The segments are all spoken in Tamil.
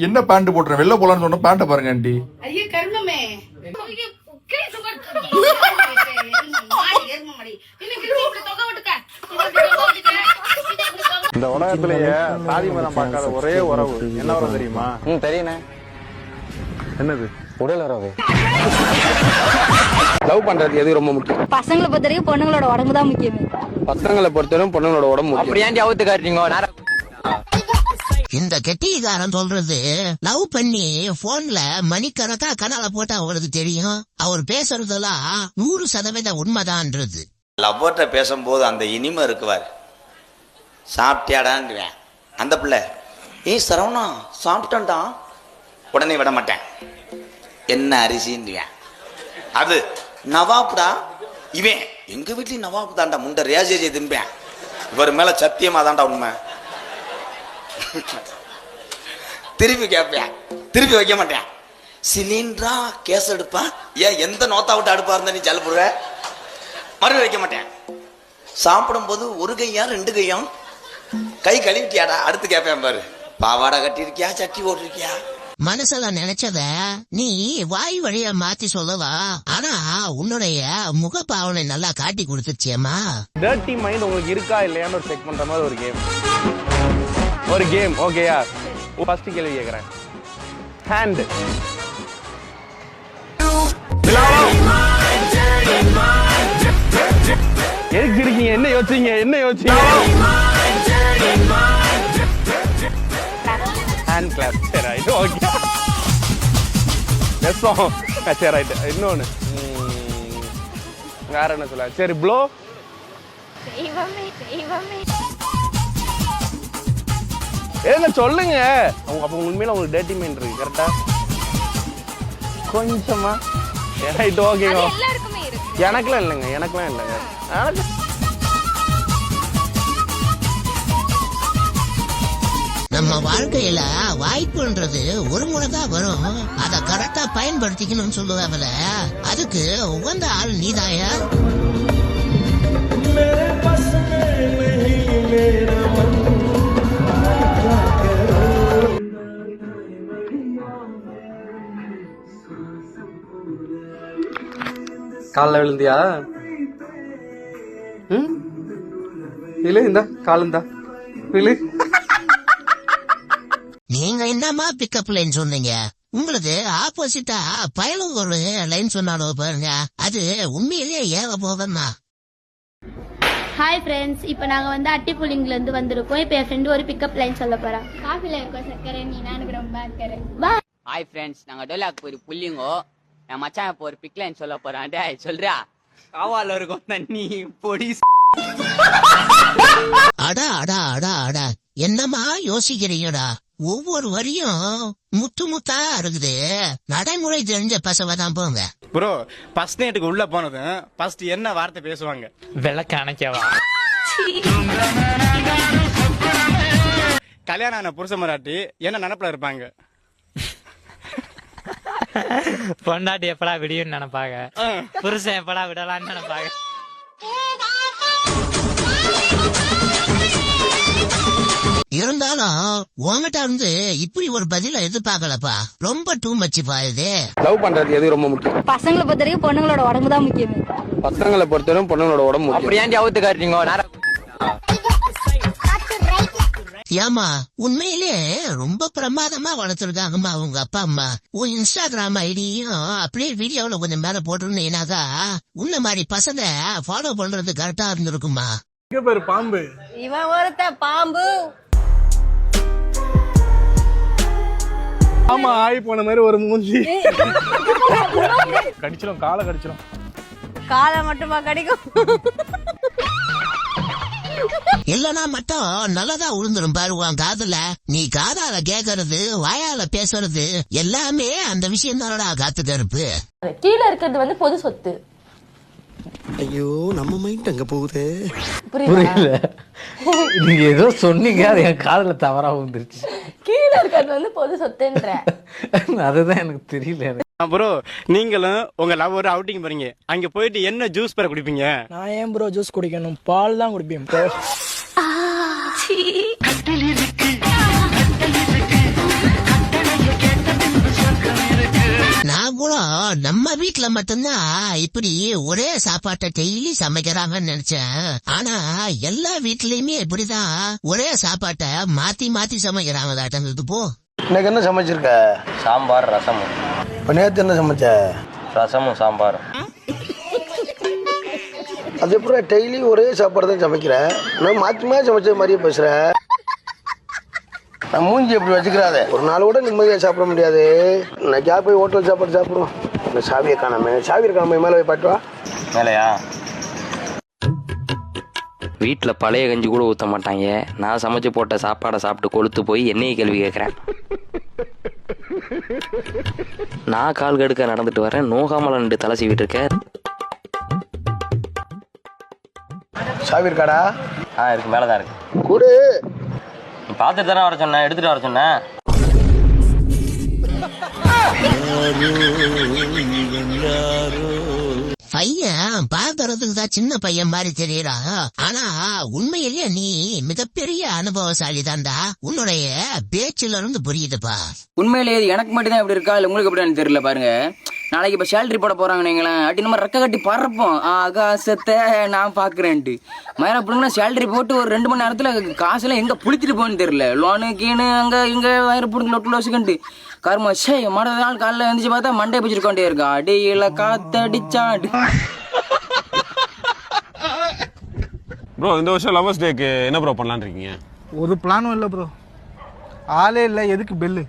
என்ன பேண்ட் போட்டுறேன் வெளில போலான்னு சொன்ன பேண்ட்டை பாருங்க ஆண்டி ஐயோ கர்மமே. இந்த உலகத்திலேயே சாதி மதம் பார்க்காத ஒரே உறவு. என்ன உறவு தெரியுமா? ம் தெரியுண்ணே. என்னது? உடல் உறவு. லவ் பண்றது எது ரொம்ப முக்கியம்? பசங்களை பொறுத்த வரைக்கும் பொண்ணுங்களோட உடம்பு தான் முக்கியமே. பசங்களை பொறுத்தவரைக்கும் பொண்ணுங்களோட உடம்பு முக்கியம். அப்படி ஏன்டி அவுத்து காட்டுறீங்க? இந்த கெட்டிகாரன் சொல்றது? லவ் பண்ணி போன்ல மணிக்கணக்கா கனால போட்டா அவருக்கு தெரியும். அவர் பேசுறதெல்லாம் நூறு சதவீதம் உண்மைதான்றது. லவ்வர்கிட்ட பேசும்போது அந்த இனிமை இருக்குவார் சாப்பிட்டியாடான்டுவேன் அந்த பிள்ளை ஏய் சரவணா சாப்பிட்டேன்டா. உடனே விட மாட்டேன். என்ன அரிசின்றுவேன் அது நவாப்டா இவன் எங்க வீட்லயும் நவாப் தாண்டா முண்டை ரேஜேஜி திம்பேன் இவர் மேல சத்தியமா தாண்டா உண்மை. திருப்பி கேட்பேன் திருப்பி வைக்க மாட்டேன். சிலிண்டரா கேஸ் எடுப்பேன் ஏன் எந்த நோத்தா விட்டு அடுப்பா இருந்தா நீ ஜலப்புடுவ மறுபடியும் வைக்க மாட்டேன். சாப்பிடும்போது ஒரு கையா ரெண்டு கையும் கை கழுவிட்டியாடா? அடுத்து கேட்பேன் பாரு. பாவாடை கட்டியிருக்கியா சட்டி போட்டிருக்கியா? மனசுல நினைச்சத நீ வாய் வழியா மாத்தி சொல்லலாம் ஆனா உன்னுடைய முகப்பாவனை நல்லா காட்டி கொடுத்துச்சேம்மா டர்ட்டி மைண்ட் உங்களுக்கு இருக்கா இல்லையான்னு செக் பண்ற மாதிரி ஒரு கேம் ஒரு கேம் ஓகேயா ஃபர்ஸ்ட் கேள்வி கேட்குறேன் ஹேண்ட் எதுக்கு இருக்கீங்க? என்ன யோசிச்சீங்க? என்ன யோசிச்சீங்க? ஹேண்ட் கிளாப் சரி ரைட் ஓகே நெசம் சரி ரைட் இன்னொன்று வேற என்ன சொல்ல? சரி ப்ளோ தெய்வமே தெய்வமே. ஏங்க சொல்லுங்க அவங்க அப்போ உண்மையில உங்களுக்கு டேட்டி மைண்ட் இருக்கு கரெக்டா கொஞ்சமா ரைட் ஓகேங்க எனக்குலாம் இல்லைங்க எனக்குலாம் இல்லைங்க எனக்கு நம்ம வாழ்க்கையில வாய்ப்புன்றது ஒரு முறை தான் வரும் அத கரெக்டா பயன்படுத்திக்கணும்னு சொல்லுவாங்கல்ல அதுக்கு உகந்த ஆள் நீதாயா காலில் விழுந்தியா? ம்? விழு இந்தா காலுந்தா விழு நீங்க என்னமா பிக்கப் லைன் சொன்னீங்க? உங்களுக்கு ஆப்போசிட்டா பயலும் ஒரு லைன் சொன்னாலும் பாருங்க. அது உண்மையிலேயே ஏக போதன்னா ஹாய் ஃப்ரெண்ட்ஸ் இப்போ நாங்கள் வந்து அட்டிப்புலிங்ல இருந்து வந்திருக்கோம். இப்போ என் ஃப்ரெண்டு ஒரு பிக்கப் லைன் சொல்ல போறா. காஃபில இருக்க சக்கரை நீனா எனக்கு ரொம்ப வா ஹாய் ஃப்ரெண்ட்ஸ் நாங்க டோலாக் போய் புள்ளிங்கோ என் மச்சான் இப்போ ஒரு பிக்லைன் சொல்ல போறான். டேய் சொல்றா. காவால இருக்கும் தண்ணி பொடி அடா அடா அடா அடா. என்னமா யோசிக்கிறீங்கடா? ஒவ்வொரு வரியும் முத்து முத்தா இருக்குது. நடைமுறை தெரிஞ்ச பசவ தான் போங்க. ப்ரோ ஃபர்ஸ்ட் நைட்டுக்கு உள்ள போனதும் ஃபர்ஸ்ட் என்ன வார்த்தை பேசுவாங்க? விளக்க அணைக்கவா கல்யாணம் ஆன புருஷ மராட்டி என்ன நினப்புல இருப்பாங்க? பொண்டாட்டி எப்படா விடியும்னு நினைப்பாங்க? புருஷன் எப்படா விடலாம்னு நினைப்பாங்க? இருந்தாலும் உங்ககிட்ட இருந்து இப்படி ஒரு பதில எதிர்பார்க்கலப்பா. ரொம்ப டூ மச்சுப்பா இது. லவ் பண்றது எது ரொம்ப முக்கியம்? பசங்களை பொறுத்த வரைக்கும் பொண்ணுங்களோட உடம்பு தான் முக்கியமே. பசங்களை பொறுத்தவரைக்கும் பொண்ணுங்களோட உடம்பு முக்கியம். ஏன்டி அவுத்து காட்டுறீங்க? ஏமா உண்மையிலே ரொம்ப பிரமாதமா வளர்த்துருக்காங்கம்மா உங்க அப்பா அம்மா. உன் இன்ஸ்டாகிராம் ஐடியும் அப்படியே வீடியோல கொஞ்சம் மேல போட்டிருந்தீங்கன்னாக்கா உன்ன மாதிரி பசங்க ஃபாலோ பண்றது கரெக்டா இருந்திருக்குமா இங்க பேரு பாம்பு. இவன் ஒருத்த பாம்பு. ஆமா ஆயி போன மாதிரி ஒரு மூஞ்சி. கடிச்சிடும் காலை கடிச்சிடும் காலை மட்டுமா கிடைக்கும்? இல்லனா மட்டும் நல்லதா உளுந்துரும் பாரு உன் காதுல. நீ காதால கேக்குறது வாயால பேசுறது எல்லாமே அந்த விஷயம் தானடா காத்து கருப்பு கீழே இருக்கிறது வந்து பொது சொத்து. ஐயோ நம்ம மைண்ட் அங்க போகுது? புரியல. நீங்க ஏதோ சொன்னீங்க அது என் காதுல தவறா வந்துருச்சு கீழே இருக்கிறது வந்து பொது சொத்துன்ற. அதுதான் எனக்கு தெரியல ப்ரோ நீங்களும் உங்க லவ்வர் அவுட்டிங் போறீங்க. அங்க போயிட்டு என்ன ஜூஸ் பெற குடிப்பீங்க? நான் ஏன் ப்ரோ ஜூஸ் குடிக்கணும்? பால் தான் குடிப்பேன் ப்ரோ நான் கூட நம்ம வீட்ல மட்டும்தான் இப்படி ஒரே சாப்பாட்டை டெய்லி சமைக்கிறாங்கன்னு நினைச்சேன். ஆனா எல்லா வீட்லயுமே இப்படிதான் ஒரே சாப்பாட்டை மாத்தி மாத்தி சமைக்கிறாங்க தாட்டம் போ. இன்னைக்கு என்ன சமைச்சிருக்க? சாம்பார் ரசம். இப்போ நேற்று என்ன சமைச்ச? ரசமும் சாம்பாரும். அது எப்படி டெய்லி ஒரே சாப்பாடு தான் சமைக்கிறேன் நான் மாற்றி மாற்றி சமைச்ச மாதிரியே பேசுகிறேன் நான் மூஞ்சி எப்படி வச்சுக்கிறாதே? ஒரு நாள் கூட நிம்மதியாக சாப்பிட முடியாது. இன்னைக்கா போய் ஹோட்டல் சாப்பாடு சாப்பிடுவோம் இந்த சாவியை காணாம சாவியை காணாம மேலே போய் பாட்டு வா. மேலையா? வீட்டில் பழைய கஞ்சி கூட ஊற்ற மாட்டாங்க. நான் சமைச்சு போட்ட சாப்பாடை சாப்பிட்டு கொளுத்து போய் என்னைய கேள்வி கேட்குறேன். நான் கால் கடுக்க நடந்துட்டு வரேன். நோகாமல் ரெண்டு தலை சீவிட்டு இருக்கேன் சாவி இருக்காடா? ஆ இருக்கு. மேலே தான் இருக்கு. கூடு. பார்த்துட்டு தானே வர சொன்னேன் எடுத்துட்டு வர சொன்னேன் பாக்குறதுக்கு தான் சின்ன பையன் மாதிரி தெரியறா? ஆனா உண்மையிலேயே நீ மிகப்பெரிய அனுபவசாலி தான்டா உன்னுடைய பேச்சுல இருந்து புரியுதுப்பா. உண்மையிலேயே எனக்கு மட்டும் தான் இப்படி இருக்கா? இல்லை உங்களுக்கு எப்படி தெரியல பாருங்க. நாளைக்கு இப்போ சேலரி போட போறாங்க நீங்களேன் அப்படி நம்ம ரெக்க கட்டி பறப்போம். ஆகாசத்தை நான் பார்க்குறேன்ட்டு. மயிர பிள்ளைங்கன்னா சேலரி போட்டு ஒரு ரெண்டு மணி நேரத்தில் காசெல்லாம் எங்கே புளிச்சிட்டு போகணும்னு தெரியல. லோனு கீனு அங்கே இங்கே வயிறு பிடிங்க லொட்டு லோசுக்கன்ட்டு கருமா சே மற்ற நாள் காலையில் எழுந்திரிச்சு பார்த்தா மண்டை பிடிச்சிருக்கோண்டே இருக்கா. அடியில் காத்தடிச்சாடு ப்ரோ இந்த வருஷம் லவர்ஸ் டேக்கு என்ன ப்ரோ பண்ணலான்னு இருக்கீங்க? ஒரு பிளானும் இல்லை ப்ரோ ஆளே இல்லை எதுக்கு பெல்லு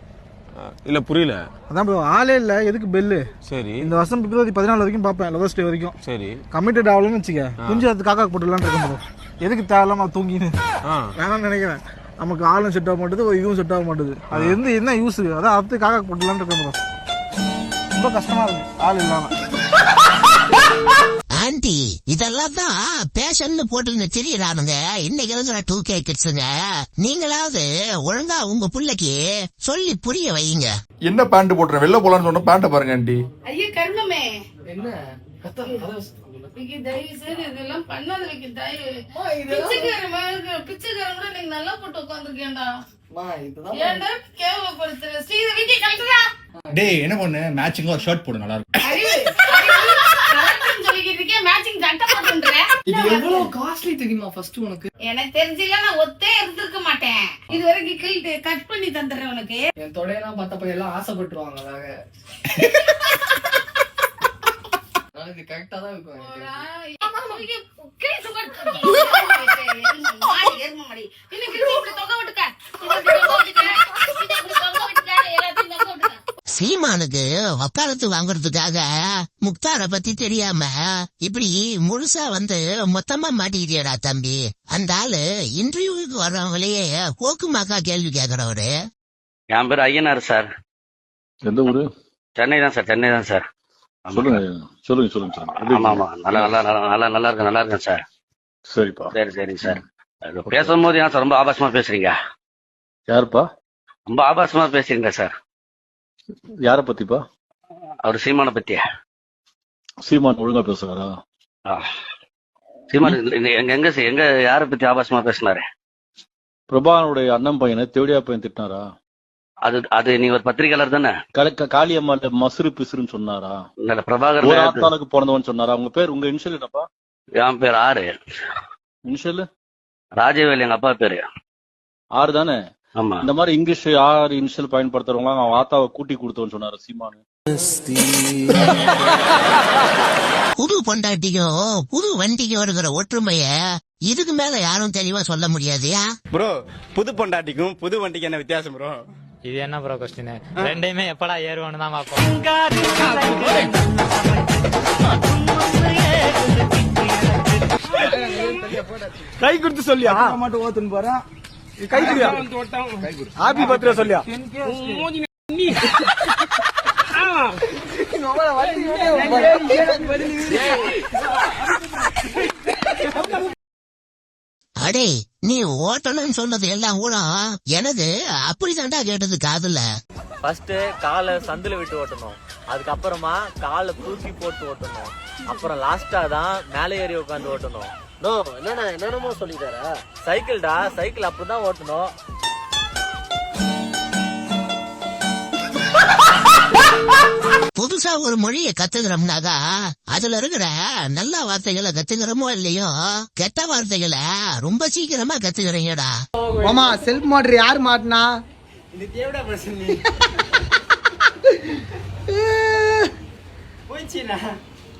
இல்ல புரியல. அதான் ப்ரோ ஆளே இல்லை எதுக்கு பெல்லு சரி. இந்த வருஷம் பிப்ரவரி பதினாலு வரைக்கும் பார்ப்பேன் லவர்ஸ் டே வரைக்கும். சரி. கமிட்டட் ஆகலன்னு வச்சுக்க குஞ்சு அது காக்கா போட்டுடலான்னு இருக்கேன் ப்ரோ எதுக்கு தேவையில்லாம தூங்கின்னு? வேணாம்னு நினைக்கிறேன். நமக்கு ஆளும் செட் ஆக மாட்டேது இதுவும் செட் ஆக மாட்டேது. அது எந்த என்ன யூஸ் அதான் அடுத்து காக்கா போட்டுடலான்னு இருக்கேன் ப்ரோ ரொம்ப கஷ்டமா இருக்கு ஆள் இல்லாம. ஆண்டி இதெல்லாம் தான் பேஷன்னு போட்டு தெரியறானுங்க. இன்னைக்கு இருக்கிற டூ கே கிட்ஸுங்க நீங்களாவது ஒழுங்கா உங்க பிள்ளைக்கு சொல்லி புரிய வைங்க என்ன பேண்ட் போட்டுறேன் வெளில போலான்னு சொன்ன பேண்ட்டை பாருங்க ஆண்டி. ஐயோ கருமமே. என்ன? இதெல்லாம் பண்ணாத நீங்க நல்லா போட்டு உட்காந்துருக்கேன்டா ஏன்டா கேவலப்படுத்துற? டேய் என்ன பண்ணு? மேட்சிங்கா ஒரு ஷர்ட் போடு நல்லா இருக்கும். இது எவ்வளவு காஸ்ட்லி தெரியுமா ஃபர்ஸ்ட் உனக்கு? எனக்கு தெரிஞ்சில நான் ஒத்தே இருந்திருக்க மாட்டேன். இது வரைக்கும் கிழிட்டு கட் பண்ணி தந்துடுறேன் உனக்கு. என் தொடையெல்லாம் பார்த்தப்ப எல்லாம் ஆசைப்பட்டுருவாங்க இது கரெக்டா தான் இருக்கும். சீமானுக்கு வக்காலத்து வாங்குறதுக்காக முக்தார பத்தி தெரியாம இப்படி முழுசா வந்து மொத்தமா மாட்டிக்கிட்டியடா தம்பி. அந்த ஆளு இன்டர்வியூக்கு வர்றவங்களையே போக்குமாக்கா கேள்வி கேக்குறவரு. என் பேர் ஐயனார் சார். எந்த ஊரு? சென்னை தான் சார் சென்னை தான் சார். சொல்லுங்க சொல்லுங்க சொல்லுங்க சார். ஆமா ஆமா. நல்லா நல்லா நல்லா நல்லா நல்லா இருக்கேன் நல்லா இருக்கேன் சார். சரிப்பா. சரி சரிங்க சார். அது பேசும்போது ஏன் சார் ரொம்ப ஆபாசமா பேசுறீங்க? யாருப்பா? ரொம்ப ஆபாசமா பேசுறீங்க சார்? யார பத்திப்பா? அவர் சீமானை பத்தி சீமான் ஒழுங்கா பேசுறாரா. சீமான் எங்க எங்க எங்க யாரை பத்தி ஆபாசமா பேசினாரு? பிரபாகனுடைய அண்ணன் பையனை தேவடியா பையன் திட்டினாரா? அது அது நீங்க ஒரு பத்திரிகையாளர் தானே? காளியம்மாள் மசுறு பிசுறுன்னு சொன்னாரா? இந்த பிரபாகர் ஆத்தாளுக்கு பிறந்தவன் சொன்னாரா? உங்க பேர் உங்க இனிஷியல் என்னப்பா? என் பேர் ஆறு. இனிஷியல் ராஜவேல் எங்க அப்பா பேரு. ஆறு தானே? இந்த மாதிரி இங்கிலீஷ் ஆறு இனிஷியல் பயன்படுத்துறவங்க அவன் ஆத்தாவை கூட்டி கொடுத்தவன் சொன்னாரு சீமானு. புது பொண்டாட்டிக்கும் புது வண்டிக்கும் இருக்கிற ஒற்றுமைய இதுக்கு மேல யாரும் தெளிவா சொல்ல முடியாதுயா? ப்ரோ புது பொண்டாட்டிக்கும் புது வண்டிக்கு என்ன வித்தியாசம் ப்ரோ? இது என்ன ப்ரோ கொஸ்டின் ரெண்டையுமே எப்படா ஏறுவான்னு தான் பார்ப்போம். கை கொடுத்து சொல்லியா? மட்டும் ஓத்துன்னு போறேன். கை குடியா ஹாப்பி பர்த்டே சொல்லியா? அடே நீ ஓட்டணும்னு சொன்னது எல்லாம் கூட எனது அப்படிதான்டா கேட்டது காதுல. ஃபர்ஸ்ட் காலை சந்தில விட்டு ஓட்டணும். அதுக்கப்புறமா காலை தூக்கி போட்டு ஓட்டணும். அப்புறம் லாஸ்டா தான் மேலே ஏறி உட்காந்து ஓட்டணும். நோ என்னடா என்னென்னமோ சொல்லிட்டாரா. சைக்கிள்டா சைக்கிள் அப்படிதான் ஓட்டணும். புது புதுசா ஒரு மொழியை கத்துக்கிறோம்னாக்கா அதுல இருக்கிற நல்ல வார்த்தைகளை கத்துக்கிறோமோ இல்லையோ கெட்ட வார்த்தைகளை ரொம்ப சீக்கிரமா கத்துக்கிறீங்கடா. மாமா செல்ஃப் மோட்டர் யார் மாட்டினா?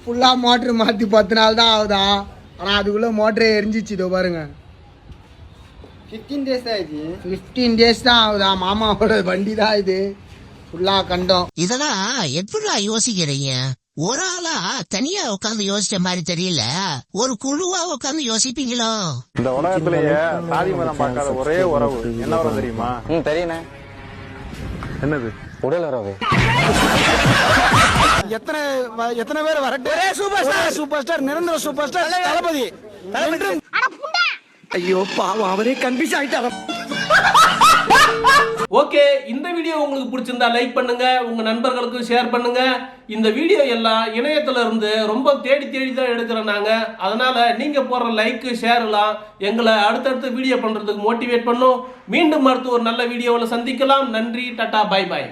ஃபுல்லா மோட்டர் மாத்தி பத்து நாள் தான் ஆகுதா? ஆனா அதுக்குள்ள மோட்டரே எரிஞ்சிச்சு இதோ பாருங்க. ஃபிஃப்டீன் டேஸ் ஆயிடுச்சு. ஃபிஃப்டீன் டேஸ் தான் ஆகுதா. மாமாவோட வண்டி தான் இது. ஃபுல்லா கண்டோம். இதெல்லாம் எப்படிடா யோசிக்கிறீங்க? ஒரு ஆளா தனியா உட்காந்து யோசிச்ச மாதிரி தெரியல. ஒரு குழுவா உட்காந்து யோசிப்பீங்களோ? இந்த உலகத்திலேயே சாதி மதம் பார்க்காத ஒரே உறவு. என்ன உறவு தெரியுமா? ம் தெரியுண்ணே. என்னது? உடல் உறவு எத்தனை வ- எத்தனை பேர் வரட்டும் சூப்பர் ஸ்டார் சூப்பர் ஸ்டார் நிரந்தர சூப்பர் ஸ்டார் தளபதி. ஐயோ பாவம் அவரே கன்ஃபியூஸ் ஆயிட்டாரு? ஓகே இந்த வீடியோ உங்களுக்கு பிடிச்சிருந்தா லைக் பண்ணுங்க உங்க நண்பர்களுக்கும் ஷேர் பண்ணுங்க. இந்த வீடியோ எல்லாம் இணையத்துல இருந்து ரொம்ப தேடி தேடி தான் எடுக்கிறோம் நாங்க. அதனால நீங்க போடுற லைக் ஷேர் எல்லாம் எங்களை அடுத்தடுத்து வீடியோ பண்றதுக்கு மோட்டிவேட் பண்ணும். மீண்டும் அடுத்து ஒரு நல்ல வீடியோவில் சந்திக்கலாம். நன்றி டாடா பை பாய்